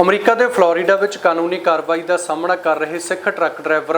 America ਦੇ Florida ਵਿੱਚ ਕਾਨੂੰਨੀ ਕਾਰਵਾਈ ਦਾ ਸਾਹਮਣਾ ਕਰ ਰਹੇ ਸਿੱਖ ਟਰੱਕ ਡਰਾਈਵਰ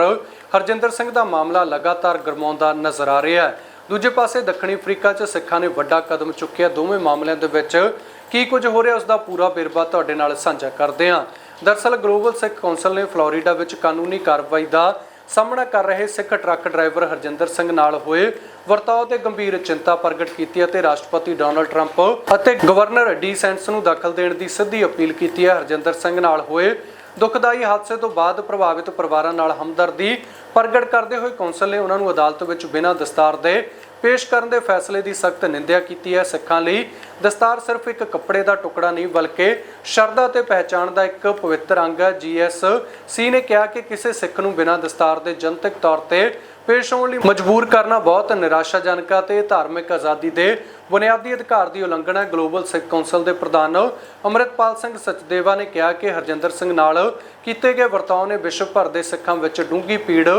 ਹਰਜਿੰਦਰ ਸਿੰਘ ਦਾ ਮਾਮਲਾ ਲਗਾਤਾਰ ਗਰਮਾਉਂਦਾ ਨਜ਼ਰ ਆ ਰਿਹਾ ਹੈ। ਦੂਜੇ ਪਾਸੇ ਦੱਖਣੀ ਅਫਰੀਕਾ 'ਚ ਸਿੱਖਾਂ ਨੇ ਵੱਡਾ ਕਦਮ ਚੁੱਕਿਆ। ਦੋਵੇਂ ਮਾਮਲਿਆਂ ਦੇ ਵਿੱਚ ਕੀ ਕੁਝ ਹੋ ਰਿਹਾ ਉਸ ਦਾ ਪੂਰਾ ਵੇਰਵਾ ਤੁਹਾਡੇ ਨਾਲ ਸਾਂਝਾ ਕਰਦੇ ਹਾਂ। ਦਰਸਲ ਗਲੋਬਲ ਸਿੱਖ ਕੌਂਸਲ ਨੇ ਫਲੋਰੀਡਾ ਵਿੱਚ ਕਾਨੂੰਨੀ ਕਾਰਵਾਈ ਦਾ ਸਾਹਮਣਾ ਕਰ ਰਹੇ ਸਿੱਖ ਟਰੱਕ ਡਰਾਈਵਰ ਹਰਜਿੰਦਰ ਸਿੰਘ ਨਾਲ ਹੋਏ ਵਰਤਾਓ ਤੇ ਗੰਭੀਰ ਚਿੰਤਾ ਪ੍ਰਗਟ ਕੀਤੀ ਅਤੇ ਰਾਸ਼ਟਰਪਤੀ ਡੋਨਲਡ ਟਰੰਪ ਅਤੇ ਗਵਰਨਰ ਡੀ ਸੈਂਟਸ ਨੂੰ ਦਖਲ ਦੇਣ ਦੀ ਸਿੱਧੀ ਅਪੀਲ ਕੀਤੀ ਹੈ। ਹਰਜਿੰਦਰ ਸਿੰਘ ਨਾਲ ਹੋਏ ਦੁਖਦਾਈ ਹਾਦਸੇ ਤੋਂ ਬਾਅਦ ਪ੍ਰਭਾਵਿਤ ਪਰਿਵਾਰਾਂ ਨਾਲ ਹਮਦਰਦੀ ਪ੍ਰਗਟ ਕਰਦੇ ਹੋਏ ਕੌਂਸਲ ਨੇ ਉਹਨਾਂ ਨੂੰ ਅਦਾਲਤ ਵਿੱਚ ਬਿਨਾਂ ਦਸਤਾਰ ਦੇ ਪੇਸ਼ ਕਰਨ ਦੇ ਫੈਸਲੇ ਦੀ ਸਖਤ ਨਿੰਦਿਆ ਕੀਤੀ ਹੈ। ਸਿੱਖਾਂ ਲਈ ਦਸਤਾਰ ਸਿਰਫ ਇੱਕ ਕੱਪੜੇ ਦਾ ਟੁਕੜਾ ਨਹੀਂ, ਬਲਕਿ ਸ਼ਰਧਾ ਤੇ ਪਹਿਚਾਣ ਦਾ ਇੱਕ ਪਵਿੱਤਰ ਅੰਗ ਹੈ। ਜੀਐਸ ਸੀ ਨੇ ਕਿਹਾ ਕਿ ਕਿਸੇ ਸਿੱਖ ਨੂੰ ਬਿਨਾਂ ਦਸਤਾਰ ਦੇ ਜਨਤਕ ਤੌਰ ਤੇ ਪੇਸ਼ ਹੋਣ ਲਈ ਮਜਬੂਰ ਕਰਨਾ ਬਹੁਤ ਨਿਰਾਸ਼ਾਜਨਕ ਹੈ ਤੇ ਧਾਰਮਿਕ ਆਜ਼ਾਦੀ ਦੇ ਬੁਨਿਆਦੀ ਅਧਿਕਾਰ ਦੀ ਉਲੰਘਣਾ ਹੈ ਗਲੋਬਲ ਸਿੱਖ ਕੌਂਸਲ ਦੇ ਪ੍ਰਧਾਨ ਅੰਮ੍ਰਿਤਪਾਲ ਸਿੰਘ ਸਚਦੇਵਾ ਨੇ ਕਿਹਾ ਕਿ ਹਰਜਿੰਦਰ ਸਿੰਘ ਨਾਲ ਕੀਤੇ ਗਏ ਵਰਤਾਓ ਨੇ ਵਿਸ਼ਵ ਭਰ ਦੇ ਸਿੱਖਾਂ ਵਿੱਚ ਡੂੰਘੀ ਪੀੜ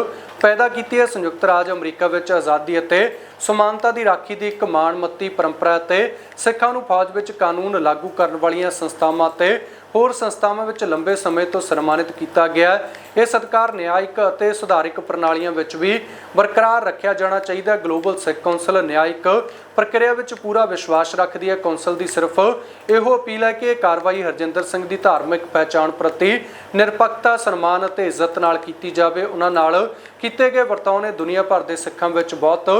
ਪੈਦਾ ਕੀਤੀ ਹੈ। ਸੰਯੁਕਤ ਰਾਜ ਅਮਰੀਕਾ ਵਿੱਚ ਆਜ਼ਾਦੀ ਅਤੇ ਸਮਾਨਤਾ ਦੀ ਰਾਖੀ ਦੀ ਇੱਕ ਮਾਣਮੱਤੀ ਪਰੰਪਰਾ ਤੇ ਸਿੱਖਾਂ ਨੂੰ ਫੌਜ ਵਿੱਚ ਕਾਨੂੰਨ ਲਾਗੂ ਕਰਨ ਵਾਲੀਆਂ ਸੰਸਥਾਵਾਂ ਤੇ ਹੋਰ ਸੰਸਥਾਵਾਂ ਵਿੱਚ ਲੰਬੇ ਸਮੇਂ ਤੋਂ ਸਨਮਾਨਿਤ ਕੀਤਾ ਗਿਆ ਇਹ ਸਤਕਾਰ, ਨਿਆਇਕ ਅਤੇ ਸੁਧਾਰਿਕ ਪ੍ਰਣਾਲੀਆਂ ਵਿੱਚ ਵੀ ਬਰਕਰਾਰ ਰੱਖਿਆ ਜਾਣਾ ਚਾਹੀਦਾ। ਹੈ ਗਲੋਬਲ ਸਿੱਖ ਕੌਂਸਲ ਨਿਆਇਕ ਪ੍ਰਕਿਰਿਆ ਵਿੱਚ ਪੂਰਾ ਵਿਸ਼ਵਾਸ ਰੱਖਦੀ ਹੈ। ਕੌਂਸਲ ਦੀ ਸਿਰਫ ਇਹੋ ਅਪੀਲ ਹੈ ਕਿ ਇਹ ਕਾਰਵਾਈ ਹਰਜਿੰਦਰ ਸਿੰਘ ਦੀ ਧਾਰਮਿਕ ਪਹਿਚਾਣ ਪ੍ਰਤੀ ਨਿਰਪੱਖਤਾ, ਸਨਮਾਨ ਅਤੇ ਇੱਜ਼ਤ ਨਾਲ ਕੀਤੀ ਜਾਵੇ। ਉਹਨਾਂ ਨਾਲ ਕੀਤੇ ਗਏ ਵਰਤਾਓ ਨੇ ਦੁਨੀਆ ਭਰ ਦੇ ਸਿੱਖਾਂ ਵਿੱਚ ਬਹੁਤ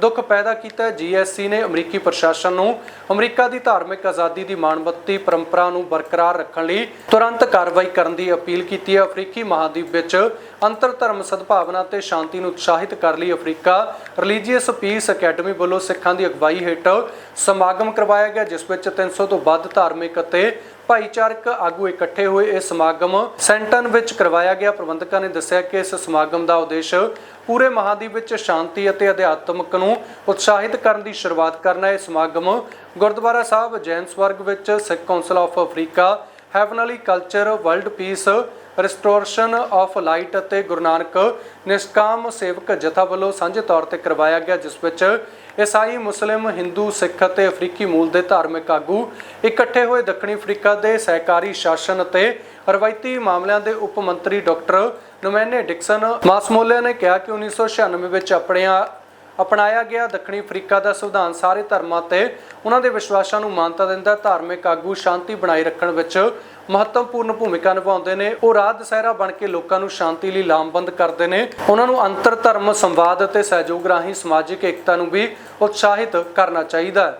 ਦੁੱਖ ਪੈਦਾ ਕੀਤਾ ਹੈ। ਜੀਐਸਸੀ ਨੇ ਅਮਰੀਕੀ ਪ੍ਰਸ਼ਾਸਨ ਨੂੰ ਅਮਰੀਕਾ ਦੀ ਧਾਰਮਿਕ ਆਜ਼ਾਦੀ ਦੀ ਮਾਣਮੱਤੀ ਪਰੰਪਰਾ ਨੂੰ ਬਰਕਰਾਰ ਰੱਖਣ ਲਈ ਤੁਰੰਤ ਕਾਰਵਾਈ ਕਰਨ ਦੀ ਅਪੀਲ ਕੀਤੀ ਹੈ। ਅਫਰੀਕੀ ਮਹਾਦੀਪ ਵਿੱਚ ਅੰਤਰ ਧਰਮ ਸਦਭਾਵਨਾ ਤੇ ਸ਼ਾਂਤੀ ਨੂੰ ਉਤਸ਼ਾਹਿਤ ਕਰਨ ਲਈ ਅਫਰੀਕਾ ਰਿਲੀਜੀਅਸ ਪੀਸ ਅਕੈਡਮੀ ਵੱਲੋਂ ਸਿੱਖਾਂ ਦੀ ਅਗਵਾਈ ਹੇਠ ਸਮਾਗਮ ਕਰਵਾਇਆ ਗਿਆ, ਜਿਸ ਵਿੱਚ 300 ਤੋਂ ਵੱਧ ਧਾਰਮਿਕ ਅਤੇ ਭਾਈਚਾਰਕ ਆਗੂ ਇਕੱਠੇ ਹੋਏ ਇਹ ਸਮਾਗਮ ਸੈਂਟਨ ਵਿੱਚ ਕਰਵਾਇਆ ਗਿਆ। ਪ੍ਰਬੰਧਕਾਂ ਨੇ ਦੱਸਿਆ ਕਿ ਇਸ ਸਮਾਗਮ ਦਾ ਉਦੇਸ਼ ਪੂਰੇ ਮਹਾਦੀਪ ਵਿੱਚ ਸ਼ਾਂਤੀ ਅਤੇ ਅਧਿਆਤਮਕ ਨੂੰ ਉਤਸ਼ਾਹਿਤ ਕਰਨ ਦੀ ਸ਼ੁਰੂਆਤ ਕਰਨਾ ਹੈ। ਇਹ ਸਮਾਗਮ ਗੁਰਦੁਆਰਾ ਸਾਹਿਬ ਜੈਨਸਬਰਗ ਵਿੱਚ Sikh Council of Africa, Heavenly Culture, World Peace Restoration of Light ਅਤੇ ਗੁਰੂ ਨਾਨਕ ਨਿਸ਼ਕਾਮ ਸੇਵਕ ਜਥਾ ਵੱਲੋਂ ਸਾਂਝੇ ਤੌਰ ਤੇ ਕਰਵਾਇਆ ਗਿਆ, ਜਿਸ ਵਿੱਚ ਈਸਾਈ, ਮੁਸਲਿਮ, ਹਿੰਦੂ, ਸਿੱਖ ਅਤੇ ਅਫਰੀਕੀ ਮੂਲ ਦੇ ਧਾਰਮਿਕ ਆਗੂ ਇਕੱਠੇ ਹੋਏ ਦੱਖਣੀ ਅਫਰੀਕਾ ਦੇ ਸਹਿਕਾਰੀ ਸ਼ਾਸਨ ਅਤੇ ਰਵਾਇਤੀ ਮਾਮਲਿਆਂ ਦੇ ਉਪ ਮੰਤਰੀ ਡਾਕਟਰ ਨੁਮੈਨੇ ਡਿਕਸਨ ਮਾਸਮੋਲੇ ਨੇ ਕਿਹਾ ਕਿ 1996 ਵਿੱਚ ਆਪਣੀਆਂ ਅਪਣਾਇਆ ਗਿਆ। ਦੱਖਣੀ ਅਫਰੀਕਾ ਦਾ ਸੰਵਿਧਾਨ ਸਾਰੇ ਧਰਮਾਂ ਤੇ ਉਹਨਾਂ ਦੇ ਵਿਸ਼ਵਾਸਾਂ ਨੂੰ ਮਾਨਤਾ ਦਿੰਦਾ ਧਾਰਮਿਕ ਆਗੂ ਸ਼ਾਂਤੀ ਬਣਾਈ ਰੱਖਣ ਵਿੱਚ ਮਹੱਤਵਪੂਰਨ ਭੂਮਿਕਾ ਨਿਭਾਉਂਦੇ ਨੇ। ਉਹ ਰਾਤ ਦਸਹਿਰਾ ਬਣ ਕੇ ਲੋਕਾਂ ਨੂੰ ਸ਼ਾਂਤੀ ਲਈ ਲਾਮਬੰਦ ਕਰਦੇ ਨੇ। ਉਹਨਾਂ ਨੂੰ ਅੰਤਰ ਧਰਮ, ਸੰਵਾਦ ਅਤੇ ਸਹਿਯੋਗ ਰਾਹੀਂ ਸਮਾਜਿਕ ਏਕਤਾ ਨੂੰ ਵੀ ਉਤਸ਼ਾਹਿਤ ਕਰਨਾ ਚਾਹੀਦਾ ਹੈ।